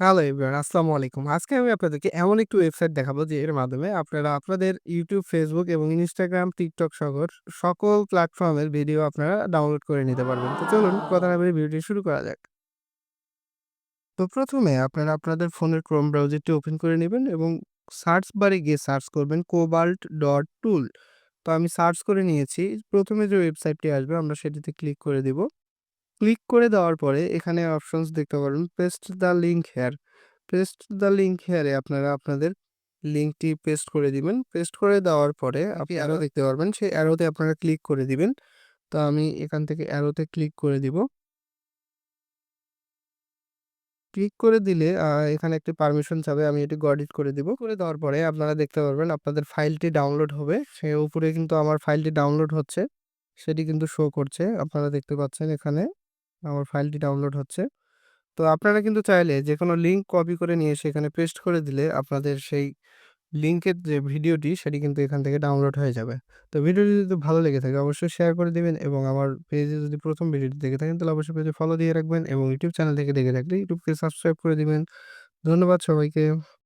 Hello everyone, আসসালামু আলাইকুম। আজকে আমি আপনাদেরকে এমন একটি ওয়েবসাইট দেখাবো যে এর মাধ্যমে আপনারা আপনাদের ইউটিউব ফেসবুক এবং ইনস্টাগ্রাম টিকটক সহ সকল প্ল্যাটফর্মের ভিডিও আপনারা ডাউনলোড করে নিতে পারবেন। তো চলুন কথা বাড়িয়ে ভিডিওটি শুরু করা যাক। তো প্রথমে আপনারা আপনাদের ফোনের Chrome ব্রাউজারটি ওপেন করে নেবেন এবং সার্চ বারে গিয়ে সার্চ করবেন কোবাল্ট ডট টুল তো আমি সার্চ করে নিয়েছি। প্রথমে যে ওয়েবসাইটটি আসবে আমরা সেটিতে ক্লিক করে দিব। ক্লিক করে দেওয়ার পরে এখানে অপশনস দেখতে পারবেন। Paste the link here. Paste the link হেয়ারে আপনারা আপনাদের লিঙ্কটি পেস্ট করে দিবেন। পেস্ট করে দেওয়ার পরে আপনি অ্যারো দেখতে পারবেন সেই অ্যারোতে আপনারা ক্লিক করে দিবেন। তো আমি এখান থেকে অ্যারোতে ক্লিক করে দিব। ক্লিক করে দিলে এখানে একটি পারমিশন চাবে আমি এটি গডিট করে দিব। করে দেওয়ার পরে আপনারা দেখতে পারবেন আপনাদের ফাইলটি ডাউনলোড হবে। সে উপরে কিন্তু আমার ফাইলটি ডাউনলোড হচ্ছে সেটি কিন্তু শো করছে। আপনারা দেখতে পাচ্ছেন এখানে আমার ফাইলটি ডাউনলোড হচ্ছে। তো আপনারা কিন্তু চাইলে যে কোনো লিঙ্ক কপি করে নিয়ে সেখানে পেস্ট করে দিলে আপনাদের সেই লিঙ্কের যে ভিডিওটি সেটি কিন্তু এখান থেকে ডাউনলোড হয়ে যাবে। তো ভিডিওটি যদি ভালো লেগে থাকে অবশ্যই শেয়ার করে দেবেন এবং আমার পেজে যদি প্রথম ভিডিওটি দেখে থাকেন তাহলে অবশ্যই পেজে ফলো দিয়ে রাখবেন এবং ইউটিউব চ্যানেল থেকে দেখে থাকলে ইউটিউবকে সাবস্ক্রাইব করে দেবেন। ধন্যবাদ সবাইকে।